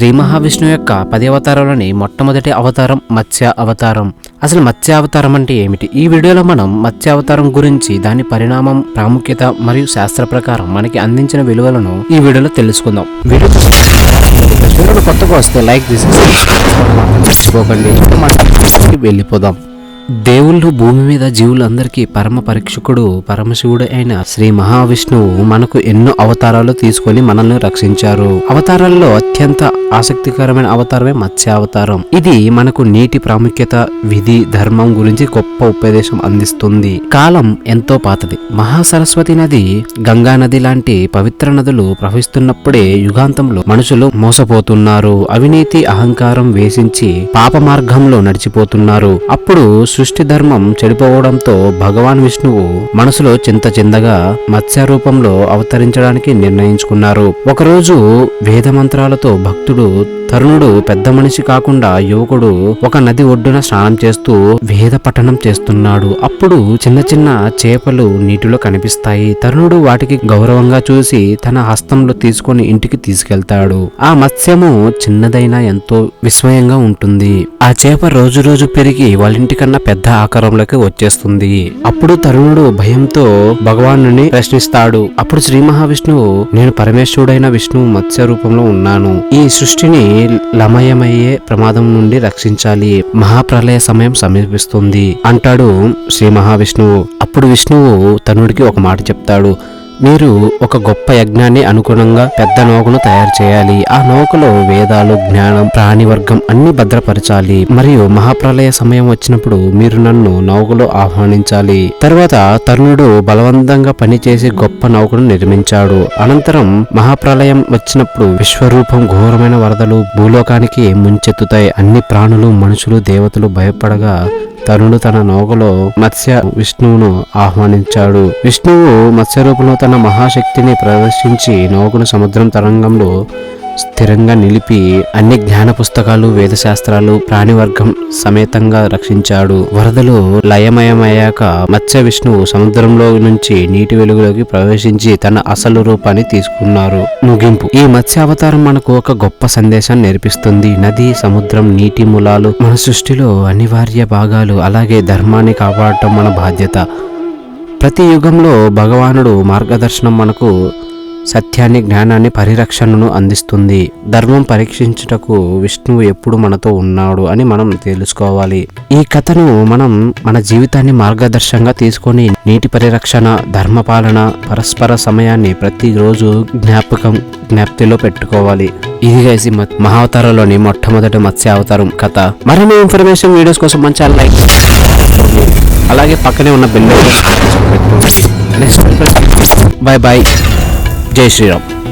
శ్రీ మహావిష్ణు యొక్క పది అవతారాలని మొట్టమొదటి అవతారం మత్స్య అవతారం. అసలు మత్స్య అవతారం అంటే ఏమిటి? ఈ వీడియోలో మనం మత్స్య అవతారం గురించి దాని పరిణామం ప్రాముఖ్యత మరియు శాస్త్ర ప్రకారం మనకి అందించిన విలువలను ఈ వీడియోలో తెలుసుకుందాం. వీడియో కొత్తగా వస్తే లైక్ చేసి మర్చిపోకండి వెళ్ళిపోదాం. దేవుళ్ళు భూమి మీద జీవులందరికీ పరమ పరీక్షకుడు పరమశివుడు అయిన శ్రీ మహావిష్ణువు మనకు ఎన్నో అవతారాలు తీసుకొని మనల్ని రక్షించారు. అవతారాల్లో అత్యంత ఆసక్తికరమైన అవతారమే మత్స్య అవతారం ఇది మనకు నీటి ప్రాముఖ్యత విధి ధర్మం గురించి గొప్ప ఉపదేశం అందిస్తుంది. కాలం ఎంతో పాతది. మహాసరస్వతి నది గంగా నది లాంటి పవిత్ర నదులు ప్రవహిస్తున్నప్పుడే యుగాంతంలో మనుషులు మోసపోతున్నారు. అవినీతి అహంకారం వేసించి పాప మార్గంలో నడిచిపోతున్నారు. అప్పుడు సృష్టి ధర్మం చెడిపోవడంతో భగవాన్ విష్ణువు మనసులో చింత చిందగా మత్స్య రూపంలో అవతరించడానికి నిర్ణయించుకున్నారు. ఒకరోజు వేద మంత్రాలతో భక్తుడు తరుణుడు పెద్ద మనిషి కాకుండా యువకుడు ఒక నది ఒడ్డున స్నానం చేస్తూ వేద పఠనం చేస్తున్నాడు. అప్పుడు చిన్న చిన్న చేపలు నీటిలో కనిపిస్తాయి. తరుణుడు వాటికి గౌరవంగా చూసి తన హస్తంలో తీసుకొని ఇంటికి తీసుకెళ్తాడు. ఆ మత్స్యము చిన్నదైనా ఎంతో విస్మయంగా ఉంటుంది. ఆ చేప రోజు రోజు పెరిగి వాళ్ళ ఇంటికన్నా పెద్ద ఆకారంలోకి వచ్చేస్తుంది. అప్పుడు తరుణుడు భయంతో భగవాను ప్రశ్నిస్తాడు. అప్పుడు శ్రీ మహావిష్ణువు నేను పరమేశ్వరుడైన విష్ణువు మత్స్య రూపంలో ఉన్నాను. ఈ సృష్టిని లమయమయ్యే ప్రమాదం నుండి రక్షించాలి. మహాప్రలయ సమయం సమీపిస్తుంది. అంటాడు శ్రీ మహావిష్ణువు. అప్పుడు విష్ణువు తనుడికి ఒక మాట చెప్తాడు. మీరు ఒక గొప్ప యజ్ఞాన్ని అనుగుణంగా పెద్ద నౌకను తయారు చేయాలి. ఆ నౌకలో వేదాలు జ్ఞానం ప్రాణివర్గం అన్ని భద్రపరచాలి. మరియు మహాప్రలయ సమయం వచ్చినప్పుడు మీరు నన్ను నౌకలో ఆహ్వానించాలి. తర్వాత తరుణుడు బలవంతంగా పనిచేసి గొప్ప నౌకను నిర్మించాడు. అనంతరం మహాప్రలయం వచ్చినప్పుడు విశ్వరూపం ఘోరమైన వరదలు భూలోకానికి ముంచెత్తుతాయి. అన్ని ప్రాణులు మనుషులు దేవతలు భయపడగా తరుణుడు తన నౌకలో మత్స్య విష్ణువును ఆహ్వానించాడు. విష్ణువు మత్స్య రూపంలో తన మహాశక్తిని ప్రదర్శించి నౌకను సముద్రం తరంగంలో స్థిరంగా నిలిపి అన్ని జ్ఞాన పుస్తకాలు వేదశాస్త్రాలు ప్రాణివర్గం సమేతంగా రక్షించాడు. వరదలు లయమయమయ్యాక మత్స్య విష్ణువు సముద్రంలో నుంచి నీటి వెలుగులోకి ప్రవేశించి తన అసలు రూపాన్ని తీసుకున్నారు. ముగింపు. ఈ మత్స్య అవతారం మనకు ఒక గొప్ప సందేశాన్ని నేర్పిస్తుంది. నది సముద్రం నీటి మూలాలు మన సృష్టిలో అనివార్య భాగాలు. అలాగే ధర్మాన్ని కాపాడటం మన బాధ్యత. ప్రతి యుగంలో భగవానుడు మార్గదర్శనం మనకు సత్యాన్ని జ్ఞానాన్ని పరిరక్షణను అందిస్తుంది. ధర్మం పరీక్షించుటకు విష్ణువు ఎప్పుడు మనతో ఉన్నాడు అని మనం తెలుసుకోవాలి. ఈ కథను మనం మన జీవితాన్ని మార్గదర్శకంగా తీసుకొని నీటి పరిరక్షణ ధర్మపాలన పరస్పర సమయాన్ని ప్రతిరోజు జ్ఞాపకం జ్ఞాప్తిలో పెట్టుకోవాలి. ఇది గైసి మహావతారంలోని మొట్టమొదటి మత్స్య అవతారం కథ. మరిన్ని ఇన్ఫర్మేషన్ వీడియోస్ కోసం మంచి లైక్ అలాగే పక్కనే ఉన్న బెల్ నెక్స్ట్ బాయ్ బాయ్ जय श्री राम।